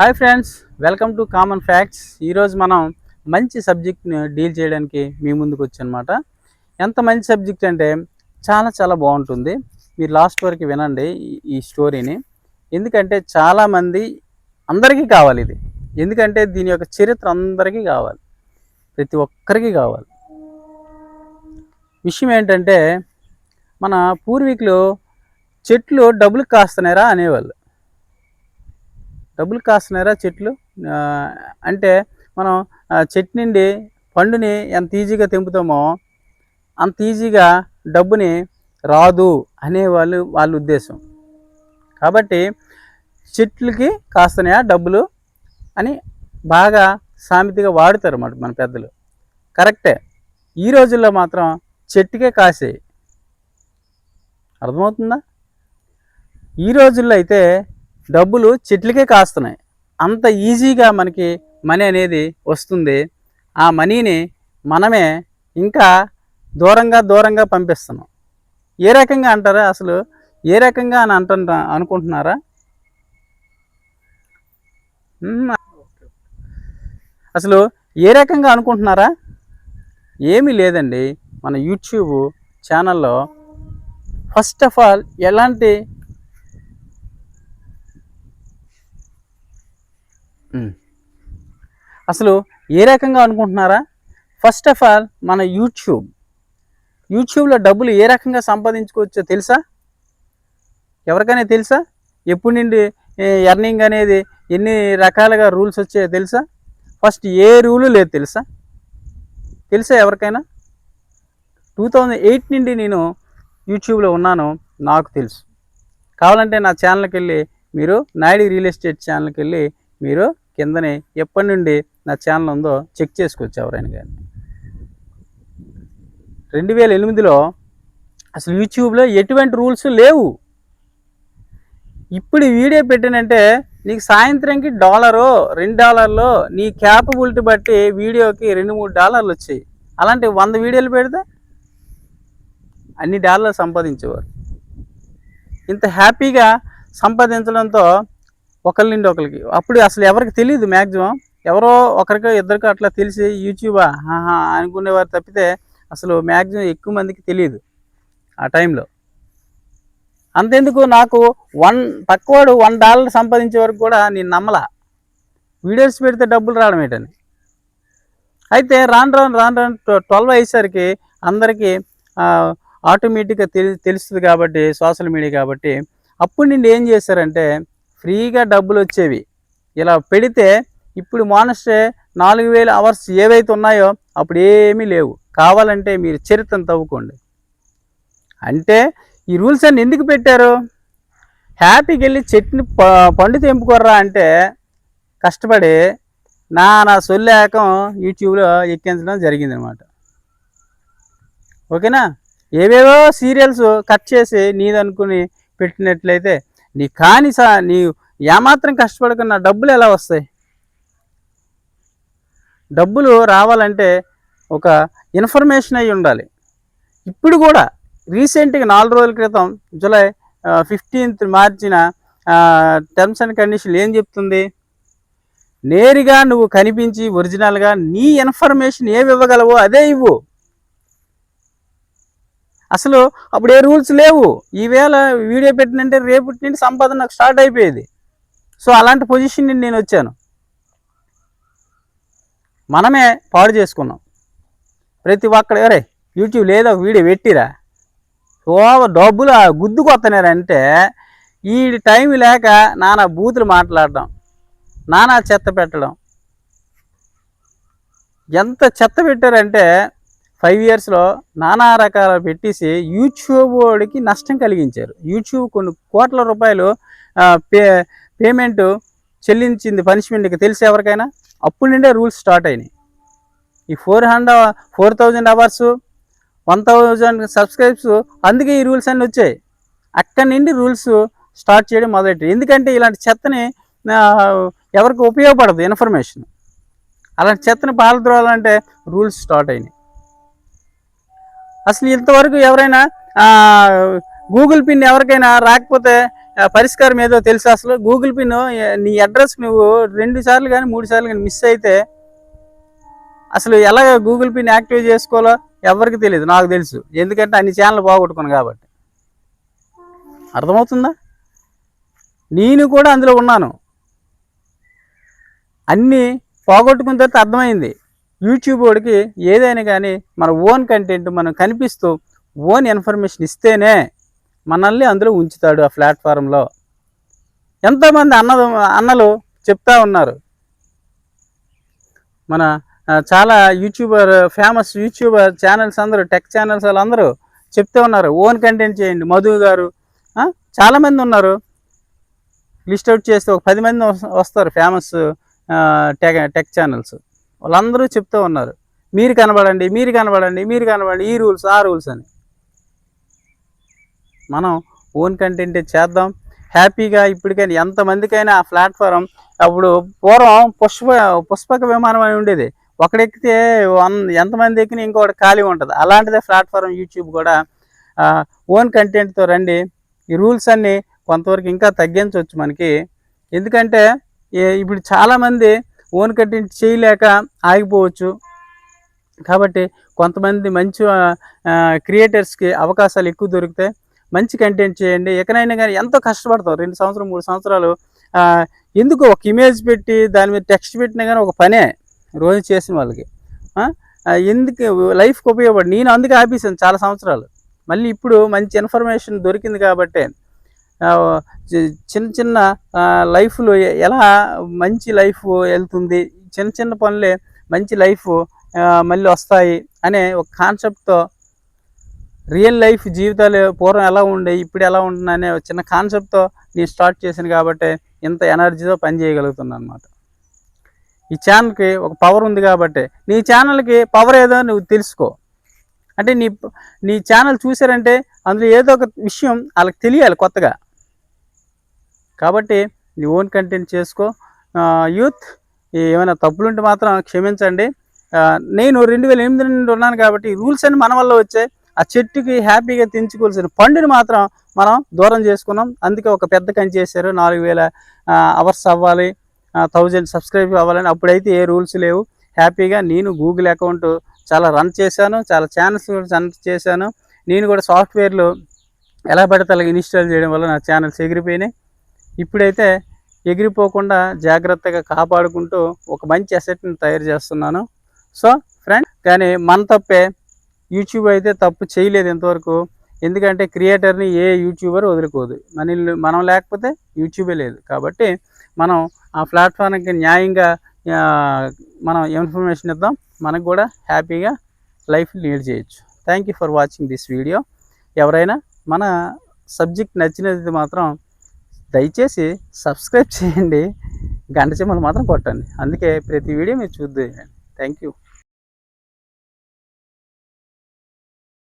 Hi friends welcome to common facts. ఈరోజు మనం మంచి సబ్జెక్ట్ని డీల్ చేయడానికి మీ ముందుకు వచ్చానమాట. ఎంత మంచి సబ్జెక్ట్ అంటే చాలా చాలా బాగుంటుంది. మీరు లాస్ట్ వరకు వినండి ఈ- స్టోరీని. ఎందుకంటే చాలామంది అందరికీ కావాలి ఇది. ఎందుకంటే దీని యొక్క చరిత్ర అందరికీ కావాలి. ప్రతి ఒక్కరికి కావాలి. విషయం ఏంటంటే మన పూర్వీకులు చెట్లు డబ్బులు కాస్తున్నారా అనేవాళ్ళు. డబ్బులు కాస్తున్నారా చెట్లు? అంటే మనం చెట్టు నుండి పండుని ఎంత ఈజీగా తెంపుతామో అంత ఈజీగా డబ్బుని రాదు అనే వాళ్ళు వాళ్ళ ఉద్దేశం. కాబట్టి చెట్లకి కాస్తున్నాయా డబ్బులు అని బాగా సామెతగా వాడుతారు అన్నమాట మన పెద్దలు. కరెక్టే. ఈ రోజుల్లో మాత్రం చెట్టుకే కాసే. అర్థమవుతుందా? ఈ రోజుల్లో అయితే డబ్బులు చెట్లకే కాస్తున్నాయి. అంత ఈజీగా మనకి మనీ అనేది వస్తుంది. ఆ మనీని మనమే ఇంకా దూరంగా దూరంగా పంపిస్తున్నాం. ఏ రకంగా అంటారా? అసలు ఏ రకంగా అని అంటుంటా అనుకుంటున్నారా? అసలు ఏ రకంగా అనుకుంటున్నారా? ఏమీ లేదండి. మన యూట్యూబ్ ఛానల్లో ఫస్ట్ ఆఫ్ ఆల్ ఎలాంటి అసలు ఏ రకంగా అనుకుంటున్నారా? ఫస్ట్ ఆఫ్ ఆల్ మన యూట్యూబ్ యూట్యూబ్లో డబ్బులు ఏ రకంగా సంపాదించుకోవచ్చో తెలుసా? ఎవరికైనా తెలుసా? ఎప్పుడు నుండి ఎర్నింగ్ అనేది ఎన్ని రకాలుగా రూల్స్ వచ్చాయో తెలుసా? ఫస్ట్ ఏ రూలు లేదు తెలుసా? తెలుసా ఎవరికైనా? టూ థౌజండ్ ఎయిట్ నుండి నేను యూట్యూబ్లో ఉన్నాను నాకు తెలుసు. కావాలంటే నా ఛానల్కి వెళ్ళి మీరు నాయుడు రియల్ ఎస్టేట్ ఛానల్కి వెళ్ళి మీరు కిందనే ఎప్పటి నుండి నా ఛానల్ ఉందో చెక్ చేసుకోవచ్చు ఎవరైనా కానీ రెండు వేల ఎనిమిదిలో అసలు యూట్యూబ్లో ఎటువంటి రూల్స్ లేవు. ఇప్పుడు వీడియో పెట్టానంటే నీకు సాయంత్రంకి డాలరు రెండు డాలర్లు నీ క్యాపబిలిటీ బట్టి వీడియోకి రెండు మూడు డాలర్లు వచ్చాయి. అలాంటి వంద వీడియోలు పెడితే? అన్ని డాలర్లు సంపాదించేవారు. ఇంత హ్యాపీగా సంపాదించడంతో ఒకరి నుండి ఒకరికి అప్పుడు అసలు ఎవరికి తెలియదు మ్యాక్సిమం ఎవరో ఒకరికో ఇద్దరికో అట్లా తెలిసి యూట్యూబా? అనుకునేవారు తప్పితే అసలు మ్యాక్సిమం ఎక్కువ మందికి తెలియదు ఆ టైంలో. అంతెందుకు నాకు వన్ పక్కవాడు వన్ డాలర్ సంపాదించే వరకు కూడా నేను నమ్మలా. వీడియోస్ పెడితే డబ్బులు రావడం ఏంటని. అయితే రాను రాను రాను రాను ట్వెల్వ్ అయ్యేసరికి అందరికీ ఆటోమేటిక్గా తెలి తెలుస్తుంది కాబట్టి సోషల్ మీడియా కాబట్టి అప్పుడు నుండి ఏం చేశారంటే ఫ్రీగా డబ్బులు వచ్చేవి ఇలా పెడితే ఇప్పుడు మోనస్టే నాలుగు వేల అవర్స్ ఏవైతే ఉన్నాయో అప్పుడు ఏమీ లేవు. కావాలంటే మీరు చరిత్రను తవ్వుకోండి. అంటే ఈ రూల్స్ అన్ని ఎందుకు పెట్టారు? హ్యాపీకి వెళ్ళి చెట్టుని ప- పండు తెంపుకోర్రా అంటే కష్టపడి నా నా సొల్లేకం యూట్యూబ్లో ఎక్కించడం జరిగింది అనమాట ఓకేనా? ఏవేవో సీరియల్స్ కట్ చేసి నీదనుకుని పెట్టినట్లయితే నీ కాని సా నీ ఏమాత్రం కష్టపడకుండా డబ్బులు ఎలా వస్తాయి? డబ్బులు రావాలంటే ఒక ఇన్ఫర్మేషన్ అయి ఉండాలి. ఇప్పుడు కూడా రీసెంట్గా నాలుగు రోజుల క్రితం జూలై ఫిఫ్టీన్త్ మార్చిన టర్మ్స్ అండ్ కండిషన్లు ఏం చెప్తుంది? నేరుగా నువ్వు కనిపించి ఒరిజినల్గా నీ ఇన్ఫర్మేషన్ ఏమి ఇవ్వగలవో అదే ఇవ్వు. అసలు అప్పుడు ఏ రూల్స్ లేవు. ఈవేళ వీడియో పెట్టినంటే రేపటి నుండి సంపాదన నాకు స్టార్ట్ అయిపోయేది. సో అలాంటి పొజిషన్ నుండి నేను వచ్చాను. మనమే పాడు చేసుకున్నాం. ప్రతి ఒక్కడ ఎవరే యూట్యూబ్ లేదా ఒక వీడియో పెట్టిరా. ఓ డబ్బులు గుద్దుకొత్తనారంటే ఈ టైం లేక నానా బూతులు మాట్లాడడం నానా చెత్త పెట్టడం. ఎంత చెత్త పెట్టారంటే ఫైవ్ ఇయర్స్లో నానా రకాల పెట్టేసి యూట్యూబ్ వాడికి నష్టం కలిగించారు. యూట్యూబ్ కొన్ని కోట్ల రూపాయలు పే పేమెంట్ చెల్లించింది పనిష్మెంట్కి తెలిసి ఎవరికైనా? అప్పుడు నుండే రూల్స్ స్టార్ట్ అయినాయి. ఈ four hundred four thousand hours one thousand subscribes అందుకే ఈ రూల్స్ అన్నీ వచ్చాయి. అక్కడి నుండి రూల్స్ స్టార్ట్ చేయడం మొదలెట్టారు. ఎందుకంటే ఇలాంటి చెత్తని ఎవరికి ఉపయోగపడదు ఇన్ఫర్మేషన్ అలాంటి చెత్తని పాలద్రోవాలంటే రూల్స్ స్టార్ట్ అయినాయి. అసలు ఇంతవరకు ఎవరైనా గూగుల్ పిన్ ఎవరికైనా రాకపోతే పరిష్కారం ఏదో తెలుసు. అసలు గూగుల్ పిన్ నీ అడ్రస్ నువ్వు రెండు సార్లు కానీ మూడు సార్లు కానీ మిస్ అయితే అసలు ఎలాగ గూగుల్ పిన్ యాక్టివేట్ చేసుకోవాలో ఎవరికి తెలియదు నాకు తెలుసు. ఎందుకంటే అన్ని ఛానల్ బాగొట్టుకున్నాను కాబట్టి. అర్థమవుతుందా? నేను కూడా అందులో ఉన్నాను. అన్నీ పోగొట్టుకున్న తర్వాత అర్థమైంది. యూట్యూబ్ వాడికి ఏదైనా కానీ మన ఓన్ కంటెంట్ మనం కనిపిస్తూ ఓన్ ఇన్ఫర్మేషన్ ఇస్తేనే మనల్ని అందులో ఉంచుతాడు ఆ ప్లాట్ఫారంలో. ఎంతోమంది అన్న అన్నలు చెప్తా ఉన్నారు. మన చాలా యూట్యూబర్ ఫేమస్ యూట్యూబర్ ఛానల్స్ అందరూ టెక్ ఛానల్స్ వాళ్ళందరూ చెప్తూ ఉన్నారు. ఓన్ కంటెంట్ చేయండి. మధు గారు చాలామంది ఉన్నారు. లిస్ట్ అవుట్ చేస్తే ఒక పది మంది వస్తారు ఫేమస్ టెక్ టెక్ ఛానల్స్. వాళ్ళందరూ చెప్తూ ఉన్నారు. మీరు కనబడండి మీరు కనబడండి మీరు కనబడండి ఈ రూల్స్ ఆ రూల్స్ అని. మనం ఓన్ కంటెంట్ చేద్దాం. హ్యాపీగా ఇప్పటికైనా ఎంతమందికైనా ఆ ప్లాట్ఫారం అప్పుడు పూర్వం పుష్ప పుష్పక విమానం అని ఉండేది. ఒకడెక్కితే వన్ ఎంతమంది ఎక్కినా ఇంకొకటి ఖాళీ ఉంటుంది. అలాంటిదే ప్లాట్ఫారం యూట్యూబ్ కూడా. ఓన్ కంటెంట్తో రండి. ఈ రూల్స్ అన్నీ కొంతవరకు ఇంకా తగ్గించవచ్చు మనకి. ఎందుకంటే ఇప్పుడు చాలామంది ఓన్ కంటెంట్ చేయలేక ఆగిపోవచ్చు. కాబట్టి కొంతమంది మంచి క్రియేటర్స్కి అవకాశాలు ఎక్కువ దొరుకుతాయి. మంచి కంటెంట్ చేయండి. ఎక్కడైనా కానీ ఎంతో కష్టపడతాం రెండు సంవత్సరం మూడు సంవత్సరాలు ఎందుకు ఒక ఇమేజ్ పెట్టి దాని మీద టెక్స్ట్ పెట్టినా కానీ ఒక పనే రోజు చేసిన వాళ్ళకి. ఎందుకు లైఫ్కి ఉపయోగపడి నేను అందుకే ఆపేసాను చాలా సంవత్సరాలు. మళ్ళీ ఇప్పుడు మంచి ఇన్ఫర్మేషన్ దొరికింది కాబట్టి చిన్న చిన్న లైఫ్లో ఎలా మంచి లైఫ్ వెళ్తుంది చిన్న చిన్న పనులే మంచి లైఫ్ మళ్ళీ వస్తాయి అనే ఒక కాన్సెప్ట్తో రియల్ లైఫ్ జీవితాలు పూర్వం ఎలా ఉండే ఇప్పుడు ఎలా ఉంటున్నా అనే ఒక చిన్న కాన్సెప్ట్తో నేను స్టార్ట్ చేశాను కాబట్టి ఇంత ఎనర్జీతో పనిచేయగలుగుతున్నాను అనమాట ఈ ఛానల్కి ఒక పవర్ ఉంది కాబట్టి నీ ఛానల్కి పవర్ ఏదో నువ్వు తెలుసుకో. అంటే నీ నీ ఛానల్ చూసారంటే అందులో ఏదో ఒక విషయం వాళ్ళకి తెలియాలి కొత్తగా. కాబట్టి నీ ఓన్ కంటెంట్ చేసుకో. యూత్ ఏమైనా తప్పులుంటే మాత్రం క్షమించండి. నేను రెండు వేల ఎనిమిది నుండి ఉన్నాను కాబట్టి రూల్స్ అన్ని మన వల్ల వచ్చాయి. ఆ చెట్టుకి హ్యాపీగా తెంచుకోవాల్సిన పండుని మాత్రం మనం దూరం చేసుకున్నాం. అందుకే ఒక పెద్ద కంచి చేశారు నాలుగు వేల అవర్స్ అవ్వాలి. థౌజండ్ సబ్స్క్రైబ్ అవ్వాలని అప్పుడైతే ఏ రూల్స్ లేవు. హ్యాపీగా నేను గూగుల్ అకౌంట్ చాలా రన్ చేశాను. చాలా ఛానల్స్ కూడా రన్ చేశాను. నేను కూడా సాఫ్ట్వేర్లు ఎలా పడితే అలాగ ఇన్స్టాల్ చేయడం వల్ల నా ఛానల్స్ ఎగిరిపోయినాయి. ఇప్పుడైతే ఎగిరిపోకుండా జాగ్రత్తగా కాపాడుకుంటూ ఒక మంచి అసెట్ని తయారు చేస్తున్నాను. సో ఫ్రెండ్ కానీ మన తప్పే. యూట్యూబ్ అయితే తప్పు చేయలేదు ఇంతవరకు. ఎందుకంటే క్రియేటర్ని ఏ యూట్యూబర్ వదులుకోదు. మన మనం లేకపోతే యూట్యూబే లేదు. కాబట్టి మనం ఆ ప్లాట్ఫామ్కి న్యాయంగా మనం ఇన్ఫర్మేషన్ ఇద్దాం. మనకు కూడా హ్యాపీగా లైఫ్ లీడ్ చేయొచ్చు. Thank you for watching this video ఎవరైనా మన సబ్జెక్ట్ నచ్చినది మాత్రం దయచేసి సబ్స్క్రైబ్ చేయండి. గంట చెమ్మలు మాత్రం కొట్టండి. అందుకే ప్రతి వీడియో మీరు చూద్దాం థ్యాంక్ యూ